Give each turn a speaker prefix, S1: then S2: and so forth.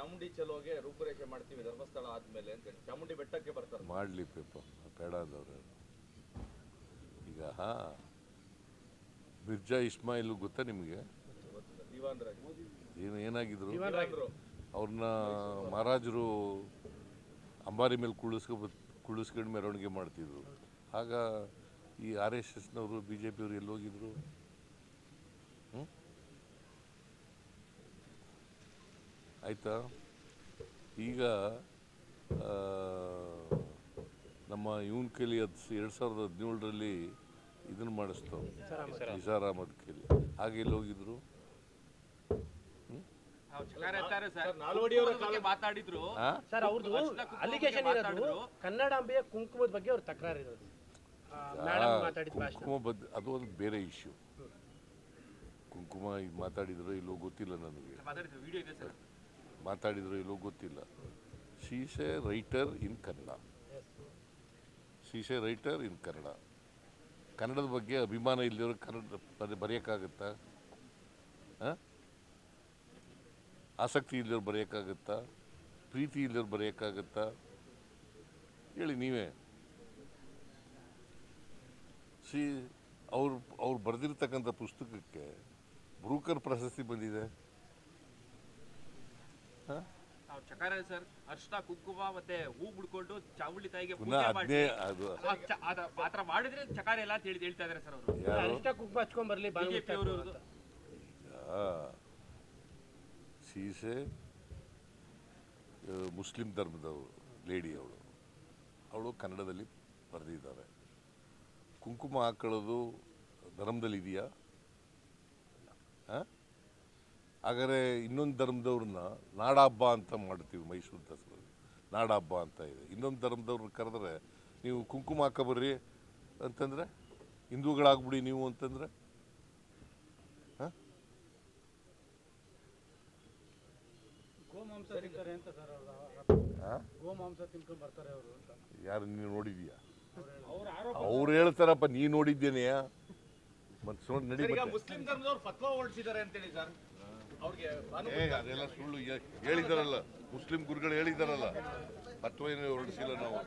S1: ಚಾಮುಂಡಿ ಚಲೋಗೆ ರೂಪುರೇಷೆ ಮಾಡ್ತೀವಿ ಧರ್ಮಸ್ಥಳ ಆದ್ಮೇಲೆ ಅಂತ ಹೇಳಿ. ಚಾಮುಂಡಿ ಬೆಟ್ಟಕ್ಕೆ ಬರ್ತಾರೆ.
S2: ಮಾಡ್ಲಿ ಪೇಪ ಬೇಡ ಅಂದವ್ರೆ. ಈಗ ಮಿರ್ಜಾ ಇಸ್ಮಾಯಿಲ್ ಗೊತ್ತಾ ನಿಮಗೆ? ಏನು ಏನಾಗಿದ್ರು? ಅವ್ರನ್ನ ಮಹಾರಾಜರು ಅಂಬಾರಿ ಮೇಲೆ ಕುಳಿಸ್ಕೊ ಕುಳಿಸ್ಕೊಂಡು ಮೆರವಣಿಗೆ ಮಾಡ್ತಿದ್ರು. ಆಗ ಈ ಆರ್ ಎಸ್ ಎಸ್ನವರು ಬಿ ಜೆ ಪಿಯವರು ಎಲ್ಲಿ ಹೋಗಿದ್ರು ಆಯ್ತಾ? ಈಗ ನಮ್ಮ ಇವನ್ ಕೈಲಿ ಹದ್ ಎರಡು ಸಾವಿರದ ಹದಿನೇಳರಲ್ಲಿ ಇದನ್ನು ಮಾಡಿಸ್ತಾವ. ನಿಸಾರ್ ಅಹಮದ್ ಕೈಲಿ. ಹಾಗೆ ಎಲ್ಲಿ ಹೋಗಿದ್ರು.
S3: ಕನ್ನಡಾಂಬೆಯ ಕುಂಕುಮದ ಬಗ್ಗೆ ಅವ್ರ ತಕರಾರು ಇರೋದು.
S2: ಕುಂಕುಮ ಬದ್ ಅದು ಒಂದು ಬೇರೆ ಇಶ್ಯೂ ಕುಂಕುಮ ಇದು ಮಾತಾಡಿದ್ರು ಇಲ್ಲೋ ಗೊತ್ತಿಲ್ಲ ನನಗೆ.
S4: ಮಾತಾಡಿದ್ರು
S2: ಇಲ್ಲೋ ಗೊತ್ತಿಲ್ಲ. A writer in Kannada. A writer in Kannada. ಕನ್ನಡದ ಬಗ್ಗೆ ಅಭಿಮಾನ ಇಲ್ಲದಿರೋ ಕನ್ನಡ ಬರೆ, ಬರೆಯೋಕ್ಕಾಗತ್ತಾ? ಆಸಕ್ತಿ ಇಲ್ಲದವ್ರು ಬರೆಯೋಕ್ಕಾಗತ್ತಾ? ಪ್ರೀತಿ ಇಲ್ಲದವ್ರು ಬರೆಯೋಕ್ಕಾಗತ್ತಾ? ಹೇಳಿ ನೀವೇ. ಸಿ ಅವ್ರು ಅವ್ರು ಬರೆದಿರ್ತಕ್ಕಂಥ ಪುಸ್ತಕಕ್ಕೆ ಬ್ರೂಕರ್ ಪ್ರಶಸ್ತಿ ಬಂದಿದೆ.
S4: ಚಕಾರ ಸರ್ ಅರ್ಶನ ಕುಂಕುಮ ಮತ್ತೆ ಹೂ ಬಿಡ್ಕೊಂಡು ಚಾವುಳ್ಳಿ ತಾಯಿಗೆ ಪೂಜೆ ಮಾಡಿ ಮಾಡಿದ್ರೆ ಚಕಾರ ಎಲ್ಲ ಅಂತ ಹೇಳಿ ಹೇಳ್ತಾ ಇದಾರೆ ಸರ್ ಅವರು.
S3: ಅರ್ಶನ ಕುಂಕುಮ ಹಚ್ಕೊಂಡ್ ಬರ್ಲಿ
S4: ಬಿಜೆಪಿ ಅವರು
S2: ಸೀಸೆ ಮುಸ್ಲಿಂ ಧರ್ಮದವರು ಲೇಡಿ ಅವಳು. ಅವಳು ಕನ್ನಡದಲ್ಲಿ ಬರೆದಿದ್ದಾರೆ. ಕುಂಕುಮ ಹಾಕೊಳ್ಳೋದು ಧರ್ಮದಲ್ಲಿ ಇದೆಯಾ ಹಾಗಾದ್ರೆ ಇನ್ನೊಂದು ಧರ್ಮದವ್ರನ್ನ ನಾಡಹಬ್ಬ ಅಂತ ಮಾಡ್ತೀವಿ ಮೈಸೂರು ದಸರಾ ನಾಡಹಬ್ಬ ಅಂತ ಇದೆ. ಇನ್ನೊಂದು ಧರ್ಮದವ್ರನ್ನ ಕರೆದ್ರೆ ನೀವು ಕುಂಕುಮ ಹಾಕಬರ್ರಿ ಅಂತಂದ್ರೆ? ಹಿಂದೂಗಳಾಗ್ಬಿಡಿ ನೀವು ಅಂತಂದ್ರೆ?
S5: ಹಾಂ?
S2: ಯಾರು ನೀವು ನೋಡಿದೀಯಾ
S5: ಅವ್ರ
S2: ಹೇಳ್ತಾರಪ್ಪ ನೀ ನೋಡಿದ್ದೇನೆಯಾ? ಮತ್ತೆ ನೋಡಿ.
S1: ಮುಸ್ಲಿಂ ಧರ್ಮದವ್ರು ಫತ್ವಾ ಹೊರಡಿಸಿದ್ದಾರೆ ಅಂತೇಳಿ ಸರ್.
S2: ಅದೆಲ್ಲ ಸುಳ್ಳು. ಹೇಳಿದಾರಲ್ಲ ಮುಸ್ಲಿಂ ಗುರುಗಳು ಹೇಳಿದಾರಲ್ಲ ಅಥವಾ ಏನು ಹೊರಡಿಸಿಲ್ಲ ನಾವು.